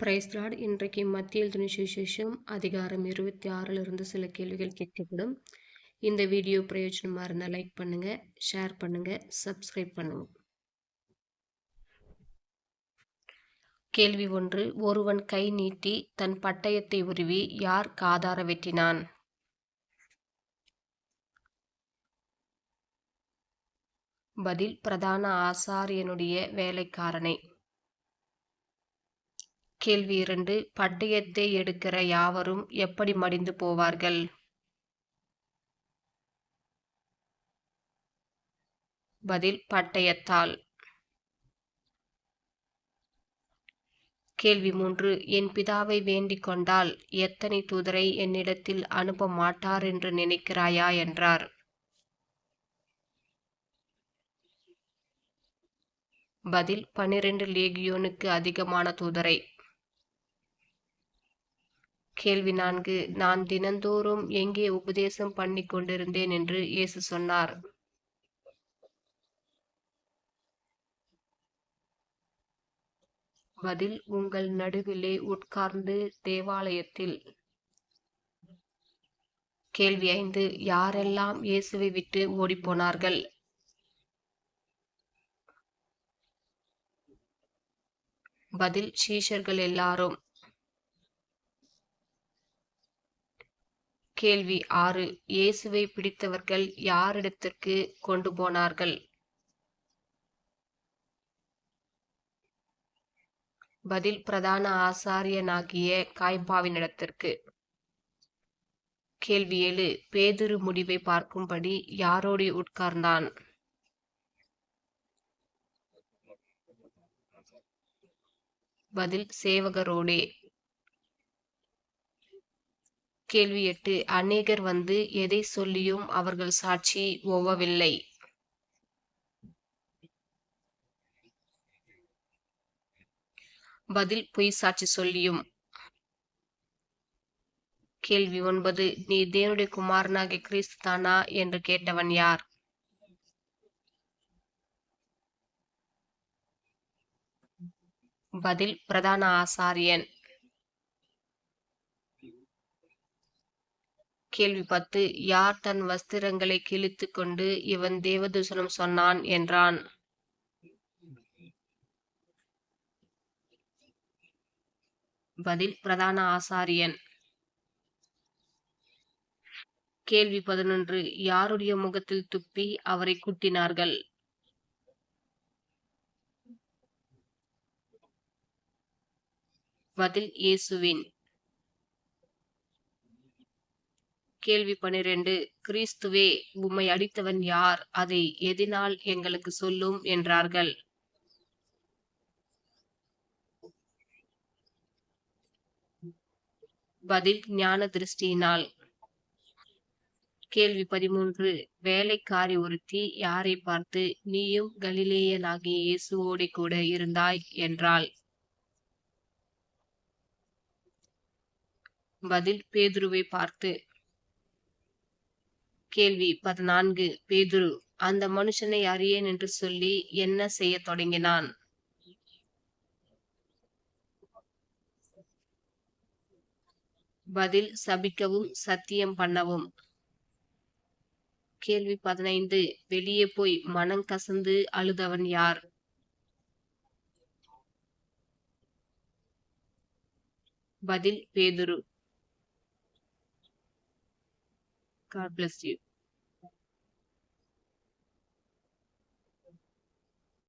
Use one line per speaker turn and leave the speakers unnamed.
பிரைஸ்லாட் இன்றைக்கு மத்திய எழுதின சுவிசேஷம் அதிகாரம் இருபத்தி ஆறிலிருந்து சில கேள்விகள் கேட்கப்படும். இந்த வீடியோ பிரயோஜனமாக இருந்தால் லைக் பண்ணுங்க ஷேர் பண்ணுங்க சப்ஸ்கிரைப் பண்ணுங்க. கேள்வி ஒன்று ஒருவன் கை நீட்டி தன் பட்டயத்தை உருவி யார் காதார வெட்டினான்? பதில் பிரதான ஆசாரியனுடைய வேலைக்காரனை. கேள்வி இரண்டு பட்டயத்தை எடுக்கிற யாவரும் எப்படி மடிந்து போவார்கள்? பதில் பட்டயத்தால். கேள்வி மூன்று என் பிதாவை வேண்டிக் கொண்டால் எத்தனை தூதரை என்னிடத்தில் அனுப்ப மாட்டார் என்று நினைக்கிறாயா என்றார். பதில் பனிரெண்டு லேகியோனுக்கு அதிகமான தூதரை. கேள்வி நான்கு. நான் தினந்தோறும் எங்கே உபதேசம் பண்ணி கொண்டிருந்தேன் என்று இயேசு சொன்னார். பதில் உங்கள் நடுவிலே உட்கார்ந்து தேவாலயத்தில். கேள்வி ஐந்து யாரெல்லாம் இயேசுவை விட்டு ஓடிப்போனார்கள்? பதில் சீஷர்கள் எல்லாரும். கேள்வி ஆறு. இயேசுவை பிடித்தவர்கள் யாரிடத்திற்கு கொண்டு போனார்கள்? பதில் பிரதான ஆசாரியனாகிய காய்பாவினிடத்திற்கு கேள்வி ஏழு. பேதுரு முடிவை பார்க்கும்படி யாரோடு உட்கார்ந்தான்? பதில் சேவகரோடே. கேள்வி எட்டு அநேகர் வந்து எதை சொல்லியும் அவர்கள் சாட்சி ஒவ்வவில்லை பதில் பொய் சாட்சி சொல்லியும். கேள்வி ஒன்பது நீ தேவனுடைய குமாரனாகிய கிறிஸ்து தானா என்று கேட்டவன் யார்? பதில் பிரதான ஆசாரியன். கேள்வி பத்து யார் தன் வஸ்திரங்களை கிழித்து கொண்டு இவன் தேவதூசனம் சொன்னான்? என்றான். பதில் பிரதான ஆசாரியன். கேள்வி பதினொன்று யாருடைய முகத்தில் துப்பி அவரை குட்டினார்கள்? பதில் இயேசுவின். கேள்வி பனிரெண்டு கிறிஸ்துவே உம்மை அடித்தவன் யார்? அதை எதினால் எங்களுக்கு சொல்லும் என்றார்கள். பதில் ஞான திருஷ்டியினால். கேள்வி பதிமூன்று வேலைக்காரி ஒருத்தி யாரை பார்த்து நீயும் கலிலேயனாகிய இயேசுவோடு கூட இருந்தாய் என்றாள். பதில் பேதுருவை பார்த்து கேள்வி பதினான்கு. பேதுரு அந்த மனுஷனை அறியேன் என்று சொல்லி என்ன செய்ய தொடங்கினான்? பதில் சபிக்கவும் சத்தியம் பண்ணவும். கேள்வி பதினைந்து. வெளியே போய் மனம் கசந்து அழுதவன் யார்? பதில் பேதுரு. God bless you.